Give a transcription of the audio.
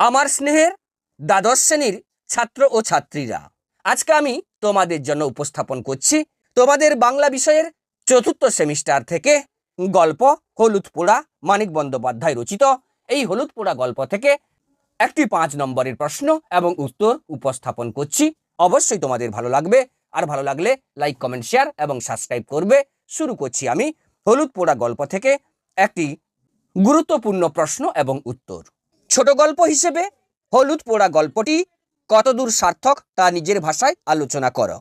আমার স্নেহের দ্বাদশ শ্রেণির ছাত্র ও ছাত্রীরা, আজকে আমি তোমাদের জন্য উপস্থাপন করছি তোমাদের বাংলা বিষয়ের চতুর্থ সেমিস্টার থেকে গল্প হলুদ পোড়া মানিক বন্দ্যোপাধ্যায় রচিত। এই হলুদ পোড়া গল্প থেকে একটি পাঁচ নম্বরের প্রশ্ন এবং উত্তর উপস্থাপন করছি। অবশ্যই তোমাদের ভালো লাগবে। আর ভালো লাগলে লাইক, কমেন্ট, শেয়ার এবং সাবস্ক্রাইব করবে। শুরু করছি আমি হলুদ পোড়া গল্প থেকে একটি গুরুত্বপূর্ণ প্রশ্ন এবং উত্তর। ছোট গল্প হিসেবে হলুদ পোড়া গল্পটি কতদূর সার্থক তা নিজের ভাষায় আলোচনা করো।